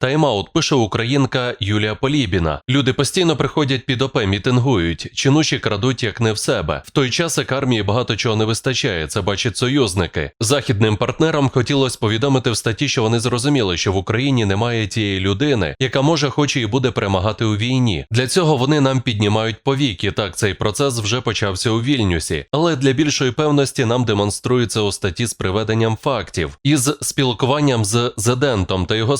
Тайм-аут пише українка Юлія Полібіна. Люди постійно приходять під ОП, мітингують, чинуші крадуть як не в себе. В той час як армії багато чого не вистачає. Це бачать союзники. Західним партнерам хотілося повідомити в статті, що вони зрозуміли, що в Україні немає тієї людини, яка може, хоче і буде перемагати у війні. Для цього вони нам піднімають повіки. Так, цей процес вже почався у Вільнюсі, але для більшої певності нам демонструється у статті з приведенням фактів із спілкуванням з Зедентом та його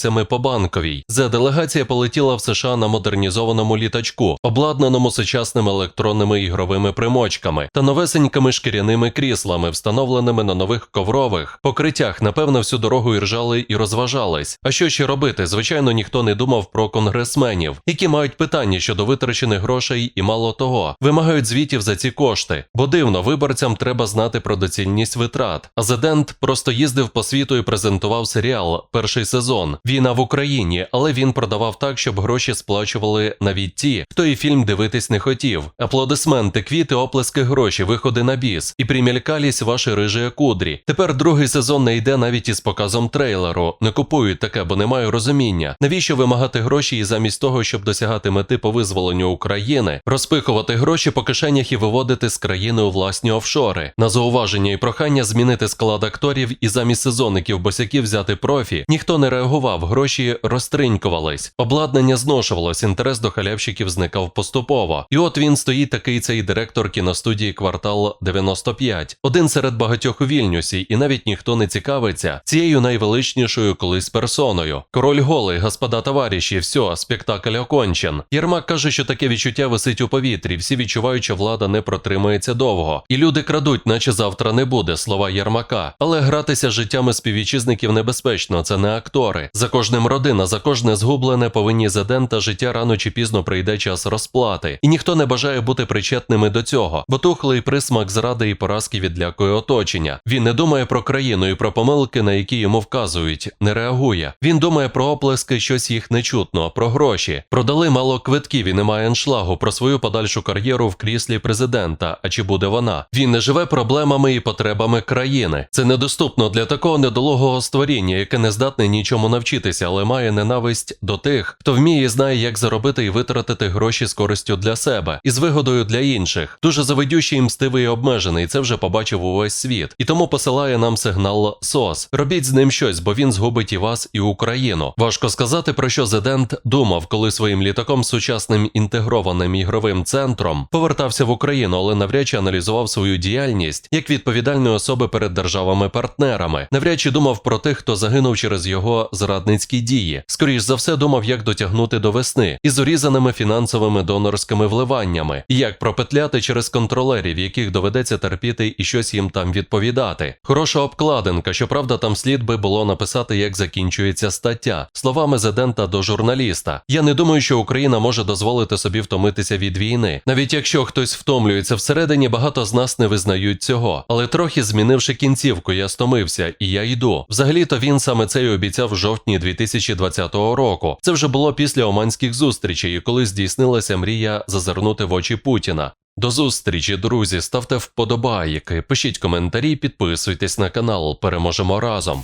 співмешканцями по банковій. Зе делегація полетіла в США на модернізованому літачку, обладнаному сучасними електронними ігровими примочками та новесенькими шкіряними кріслами, встановленими на нових коврових покриттях. Напевно, всю дорогу і ржали і розважались. А що ще робити? Звичайно, ніхто не думав про конгресменів, які мають питання щодо витрачених грошей, і мало того, вимагають звітів за ці кошти. Бо дивно, виборцям треба знати про доцільність витрат. А Зедент просто їздив по світу і презентував серіал перший сезон. Війна в Україні, але він продавав так, щоб гроші сплачували навіть ті, хто і фільм дивитись не хотів. Аплодисменти, квіти, оплески, гроші, виходи на біс і примількались ваші рижі кудрі. Тепер другий сезон не йде навіть із показом трейлеру. Не купують таке, бо немає розуміння. Навіщо вимагати гроші і замість того, щоб досягати мети по визволенню України, розпихувати гроші по кишенях і виводити з країни у власні офшори. На зауваження і прохання змінити склад акторів і замість сезонників босяків взяти профі, ніхто не реагував, гроші розтринькувались, обладнання зношувалось, інтерес до халявщиків зникав поступово. І от він стоїть такий цей директор кіностудії квартал 95, один серед багатьох у Вільнюсі, і навіть ніхто не цікавиться цією найвеличнішою колись персоною. Король голий, господа товариші, все, спектакль окончен. Єрмак каже, що таке відчуття висить у повітрі. Всі відчувають, що влада не протримається довго, і люди крадуть, наче завтра не буде. Слова Єрмака. Але гратися життями співвітчизників небезпечно. Це не актори. Кожним родина, за кожне згублене повинні задента життя рано чи пізно прийде час розплати, і ніхто не бажає бути причетними до цього, бо тухлий присмак зради і поразки відлякує оточення. Він не думає про країну і про помилки, на які йому вказують, не реагує. Він думає про оплески, щось їх не чутно, про гроші. Продали мало квитків і немає аншлагу про свою подальшу кар'єру в кріслі президента. А чи буде вона? Він не живе проблемами і потребами країни. Це недоступно для такого недолугого створіння, яке не здатне нічому навчитися, але має ненависть до тих, хто вміє і знає, як заробити і витратити гроші з користю для себе і з вигодою для інших. Дуже завидющий, і мстивий і обмежений. Це вже побачив увесь світ, і тому посилає нам сигнал СОС. Робіть з ним щось, бо він згубить і вас, і Україну. Важко сказати про що Зедент думав, коли своїм літаком сучасним інтегрованим ігровим центром повертався в Україну, але навряд чи аналізував свою діяльність як відповідальної особи перед державами-партнерами. Навряд чи думав про тих, хто загинув через його зрадницькі дії. Скоріш за все, думав, як дотягнути до весни із урізаними фінансовими донорськими вливаннями, і як пропетляти через контролерів, яких доведеться терпіти і щось їм там відповідати. Хороша обкладинка, щоправда, там слід би було написати, як закінчується стаття, словами Зедента до журналіста. Я не думаю, що Україна може дозволити собі втомитися від війни. Навіть якщо хтось втомлюється всередині, багато з нас не визнають цього. Але трохи змінивши кінцівку, я стомився, і я йду. Взагалі-то він саме це й обіцяв в жовтні 2020 року. Це вже було після оманських зустрічей, коли здійснилася мрія зазирнути в очі Путіна. До зустрічі, друзі. Ставте вподобайки, пишіть коментарі, підписуйтесь на канал. Переможемо разом.